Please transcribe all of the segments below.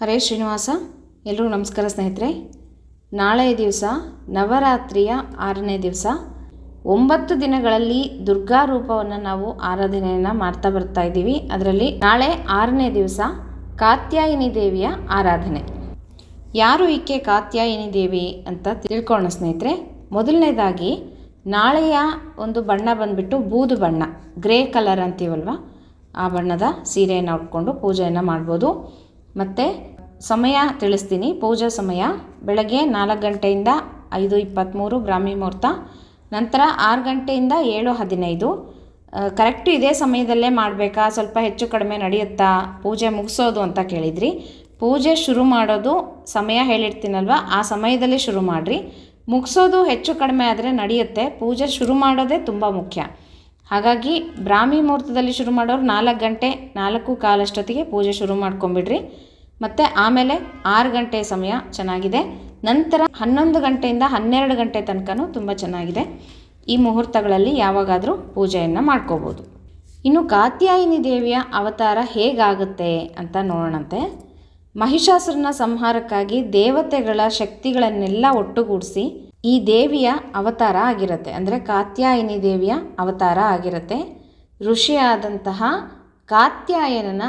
ಹರೇ ಶ್ರೀನಿವಾಸ ಎಲ್ಲರೂ ನಮಸ್ಕಾರ ಸ್ನೇಹಿತರೆ. ನಾಳೆ ದಿವಸ, ನವರಾತ್ರಿಯ ಆರನೇ ದಿವಸ, ಒಂಬತ್ತು ದಿನಗಳಲ್ಲಿ ದುರ್ಗಾ ರೂಪವನ್ನು ನಾವು ಆರಾಧನೆಯನ್ನು ಮಾಡ್ತಾ ಬರ್ತಾ ಇದ್ದೀವಿ. ಅದರಲ್ಲಿ ನಾಳೆ ಆರನೇ ದಿವಸ ಕಾತ್ಯಾಯಿನಿ ದೇವಿಯ ಆರಾಧನೆ. ಯಾರು ಈಕೆ ಕಾತ್ಯಾಯಿನಿ ದೇವಿ ಅಂತ ತಿಳ್ಕೊಳ್ಳೋಣ ಸ್ನೇಹಿತರೆ. ಮೊದಲನೇದಾಗಿ, ನಾಳೆಯ ಒಂದು ಬಣ್ಣ ಬಂದುಬಿಟ್ಟು ಬೂದು ಬಣ್ಣ, ಗ್ರೇ ಕಲರ್ ಅಂತೀವಲ್ವ? ಆ ಬಣ್ಣದ ಸೀರೆಯನ್ನು ಉಟ್ಕೊಂಡು ಪೂಜೆಯನ್ನು ಮಾಡ್ಬೋದು. ಮತ್ತು ಸಮಯ ತಿಳಿಸ್ತೀನಿ. ಪೂಜಾ ಸಮಯ. ಬೆಳಗ್ಗೆ ನಾಲ್ಕು ಗಂಟೆಯಿಂದ ಐದು ಇಪ್ಪತ್ತ್ಮೂರು ಬ್ರಾಹ್ಮಿ ಮುಹೂರ್ತ. ನಂತರ ಆರು ಗಂಟೆಯಿಂದ ಏಳು ಹದಿನೈದು. ಕರೆಕ್ಟು ಇದೇ ಸಮಯದಲ್ಲೇ ಮಾಡಬೇಕಾ? ಸ್ವಲ್ಪ ಹೆಚ್ಚು ಕಡಿಮೆ ನಡೆಯುತ್ತಾ? ಪೂಜೆ ಮುಗಿಸೋದು ಅಂತ ಕೇಳಿದ್ರಿ. ಪೂಜೆ ಶುರು ಮಾಡೋದು ಸಮಯ ಹೇಳಿರ್ತೀನಲ್ವ? ಆ ಸಮಯದಲ್ಲಿ ಶುರು ಮಾಡಿರಿ. ಮುಗಿಸೋದು ಹೆಚ್ಚು ಕಡಿಮೆ ಆದರೆ ನಡೆಯುತ್ತೆ. ಪೂಜೆ ಶುರು ಮಾಡೋದೇ ತುಂಬ ಮುಖ್ಯ. ಹಾಗಾಗಿ ಬ್ರಾಹ್ಮಿ ಮುಹೂರ್ತದಲ್ಲಿ ಶುರು ಮಾಡೋರು ನಾಲ್ಕು ಗಂಟೆ, ನಾಲ್ಕು ಕಾಲಷ್ಟೊತ್ತಿಗೆ ಪೂಜೆ ಶುರು ಮಾಡ್ಕೊಂಬಿಡ್ರಿ. ಮತ್ತು ಆಮೇಲೆ ಆರು ಗಂಟೆ ಸಮಯ ಚೆನ್ನಾಗಿದೆ. ನಂತರ ಹನ್ನೊಂದು ಗಂಟೆಯಿಂದ ಹನ್ನೆರಡು ಗಂಟೆ ತನಕನೂ ತುಂಬ ಚೆನ್ನಾಗಿದೆ. ಈ ಮುಹೂರ್ತಗಳಲ್ಲಿ ಯಾವಾಗಾದರೂ ಪೂಜೆಯನ್ನು ಮಾಡ್ಕೋಬೋದು. ಇನ್ನು ಕಾತ್ಯಾಯಿನಿ ದೇವಿಯ ಅವತಾರ ಹೇಗಾಗುತ್ತೆ ಅಂತ ನೋಡೋಣಂತೆ. ಮಹಿಷಾಸುರನ ಸಂಹಾರಕ್ಕಾಗಿ ದೇವತೆಗಳ ಶಕ್ತಿಗಳನ್ನೆಲ್ಲ ಒಟ್ಟುಗೂಡಿಸಿ ಈ ದೇವಿಯ ಅವತಾರ ಆಗಿರುತ್ತೆ. ಅಂದರೆ ಕಾತ್ಯಾಯಿನಿ ದೇವಿಯ ಅವತಾರ ಆಗಿರುತ್ತೆ. ಋಷಿಯಾದಂತಹ ಕಾತ್ಯಾಯನನ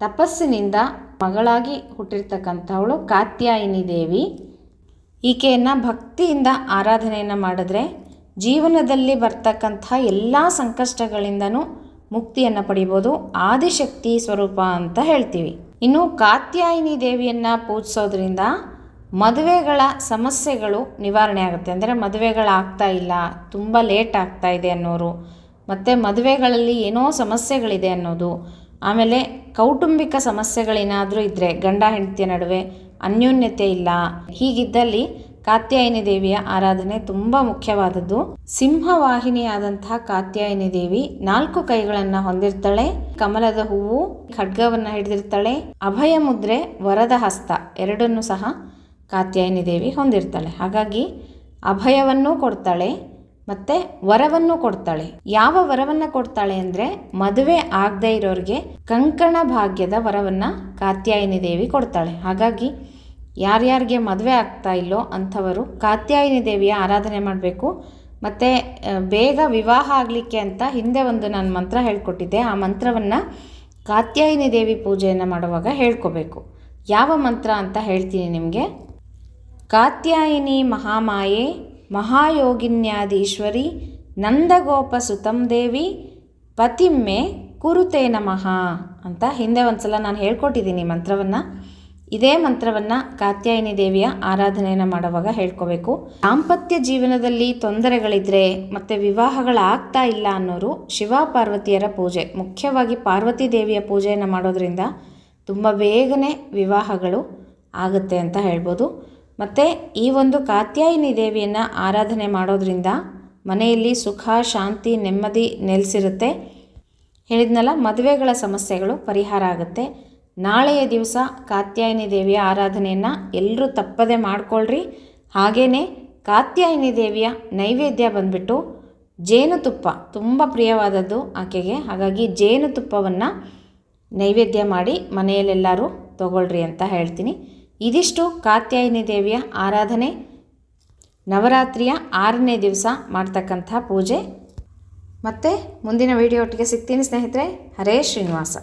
ತಪಸ್ಸಿನಿಂದ ಮಗಳಾಗಿ ಹುಟ್ಟಿರ್ತಕ್ಕಂಥವಳು ಕಾತ್ಯಾಯಿನಿ ದೇವಿ. ಈಕೆಯನ್ನು ಭಕ್ತಿಯಿಂದ ಆರಾಧನೆಯನ್ನು ಮಾಡಿದ್ರೆ ಜೀವನದಲ್ಲಿ ಬರ್ತಕ್ಕಂಥ ಎಲ್ಲ ಸಂಕಷ್ಟಗಳಿಂದನೂ ಮುಕ್ತಿಯನ್ನು ಪಡಿಬೋದು. ಆದಿಶಕ್ತಿ ಸ್ವರೂಪ ಅಂತ ಹೇಳ್ತೀವಿ. ಇನ್ನು ಕಾತ್ಯಾಯಿನಿ ದೇವಿಯನ್ನು ಪೂಜಿಸೋದ್ರಿಂದ ಮದುವೆಗಳ ಸಮಸ್ಯೆಗಳು ನಿವಾರಣೆ ಆಗುತ್ತೆ. ಅಂದರೆ ಮದುವೆಗಳಾಗ್ತಾ ಇಲ್ಲ, ತುಂಬ ಲೇಟ್ ಆಗ್ತಾ ಇದೆ ಅನ್ನೋರು, ಮತ್ತು ಮದುವೆಗಳಲ್ಲಿ ಏನೋ ಸಮಸ್ಯೆಗಳಿದೆ ಅನ್ನೋದು, ಆಮೇಲೆ ಕೌಟುಂಬಿಕ ಸಮಸ್ಯೆಗಳೇನಾದರೂ ಇದ್ದರೆ ಗಂಡ ಹೆಂಡತಿಯ ನಡುವೆ ಅನ್ಯೋನ್ಯತೆ ಇಲ್ಲ. ಹೀಗಿದ್ದಲ್ಲಿ ಕಾತ್ಯಾಯಿನಿ ದೇವಿಯ ಆರಾಧನೆ ತುಂಬ ಮುಖ್ಯವಾದದ್ದು. ಸಿಂಹವಾಹಿನಿಯಾದಂತಹ ಕಾತ್ಯಾಯಿನಿ ದೇವಿ ನಾಲ್ಕು ಕೈಗಳನ್ನು ಹೊಂದಿರ್ತಾಳೆ. ಕಮಲದ ಹೂವು, ಖಡ್ಗವನ್ನು ಹಿಡಿದಿರ್ತಾಳೆ. ಅಭಯ ಮುದ್ರೆ ವರದ ಹಸ್ತ ಎರಡನ್ನೂ ಸಹ ಕಾತ್ಯಾಯಿನಿ ದೇವಿ ಹೊಂದಿರ್ತಾಳೆ. ಹಾಗಾಗಿ ಅಭಯವನ್ನು ಕೊಡ್ತಾಳೆ ಮತ್ತು ವರವನ್ನು ಕೊಡ್ತಾಳೆ. ಯಾವ ವರವನ್ನು ಕೊಡ್ತಾಳೆ ಅಂದರೆ ಮದುವೆ ಆಗದೆ ಇರೋರಿಗೆ ಕಂಕಣ ಭಾಗ್ಯದ ವರವನ್ನು ಕಾತ್ಯಾಯಿನಿ ದೇವಿ ಕೊಡ್ತಾಳೆ. ಹಾಗಾಗಿ ಯಾರ್ಯಾರಿಗೆ ಮದುವೆ ಆಗ್ತಾ ಇಲ್ಲೋ ಅಂಥವರು ಕಾತ್ಯಾಯಿನಿ ದೇವಿಯ ಆರಾಧನೆ ಮಾಡಬೇಕು. ಮತ್ತು ಬೇಗ ವಿವಾಹ ಆಗಲಿಕ್ಕೆ ಅಂತ ಹಿಂದೆ ಒಂದು ನಾನು ಮಂತ್ರ ಹೇಳ್ಕೊಟ್ಟಿದ್ದೆ. ಆ ಮಂತ್ರವನ್ನು ಕಾತ್ಯಾಯಿನಿ ದೇವಿ ಪೂಜೆಯನ್ನು ಮಾಡುವಾಗ ಹೇಳ್ಕೋಬೇಕು. ಯಾವ ಮಂತ್ರ ಅಂತ ಹೇಳ್ತೀನಿ ನಿಮಗೆ? ಕಾತ್ಯಾಯಿನಿ ಮಹಾಮಾಯೆ ಮಹಾಯೋಗಿನ್ಯಾದೀಶ್ವರಿ ನಂದಗೋಪ ಸುತಂ ದೇವಿ, ಪತಿಮ್ಮೆ ಕುರುತೆ ನಮಃ ಅಂತ ಹಿಂದೆ ಒಂದು ಸಲ ನಾನು ಹೇಳ್ಕೊಟ್ಟಿದ್ದೀನಿ ಮಂತ್ರವನ್ನು. ಇದೇ ಮಂತ್ರವನ್ನು ಕಾತ್ಯಾಯಿನಿ ದೇವಿಯ ಆರಾಧನೆಯನ್ನು ಮಾಡುವಾಗ ಹೇಳ್ಕೋಬೇಕು. ದಾಂಪತ್ಯ ಜೀವನದಲ್ಲಿ ತೊಂದರೆಗಳಿದ್ರೆ ಮತ್ತು ವಿವಾಹಗಳಾಗ್ತಾ ಇಲ್ಲ ಅನ್ನೋರು ಶಿವ ಪಾರ್ವತಿಯರ ಪೂಜೆ, ಮುಖ್ಯವಾಗಿ ಪಾರ್ವತಿ ದೇವಿಯ ಪೂಜೆಯನ್ನು ಮಾಡೋದ್ರಿಂದ ತುಂಬ ಬೇಗನೆ ವಿವಾಹಗಳು ಆಗುತ್ತೆ ಅಂತ ಹೇಳ್ಬೋದು. ಮತ್ತು ಈ ಒಂದು ಕಾತ್ಯಾಯಿನಿ ದೇವಿಯನ್ನು ಆರಾಧನೆ ಮಾಡೋದ್ರಿಂದ ಮನೆಯಲ್ಲಿ ಸುಖ, ಶಾಂತಿ, ನೆಮ್ಮದಿ ನೆಲೆಸಿರುತ್ತೆ. ಹೇಳಿದ್ನಲ್ಲ, ಮದುವೆಗಳ ಸಮಸ್ಯೆಗಳು ಪರಿಹಾರ ಆಗುತ್ತೆ. ನಾಳೆಯ ದಿವಸ ಕಾತ್ಯಾಯಿನಿ ದೇವಿಯ ಆರಾಧನೆಯನ್ನು ಎಲ್ಲರೂ ತಪ್ಪದೆ ಮಾಡ್ಕೊಳ್ರಿ. ಹಾಗೇ ಕಾತ್ಯಾಯಿನಿ ದೇವಿಯ ನೈವೇದ್ಯ ಬಂದ್ಬಿಟ್ಟು ಜೇನುತುಪ್ಪ, ತುಂಬ ಪ್ರಿಯವಾದದ್ದು ಆಕೆಗೆ. ಹಾಗಾಗಿ ಜೇನುತುಪ್ಪವನ್ನು ನೈವೇದ್ಯ ಮಾಡಿ ಮನೆಯಲ್ಲೆಲ್ಲರೂ ತಗೊಳ್ರಿ ಅಂತ ಹೇಳ್ತೀನಿ. ಇದಿಷ್ಟು ಕಾತ್ಯಾಯಿನಿ ದೇವಿಯ ಆರಾಧನೆ. ನವರಾತ್ರಿಯ ಆರನೇ ದಿವಸ ಮಾಡ್ತಕ್ಕಂಥ ಪೂಜೆ. ಮತ್ತು ಮುಂದಿನ ವಿಡಿಯೋ ಒಟ್ಟಿಗೆ ಸಿಗ್ತೀನಿ ಸ್ನೇಹಿತರೆ. ಹರೇ ಶ್ರೀನಿವಾಸ.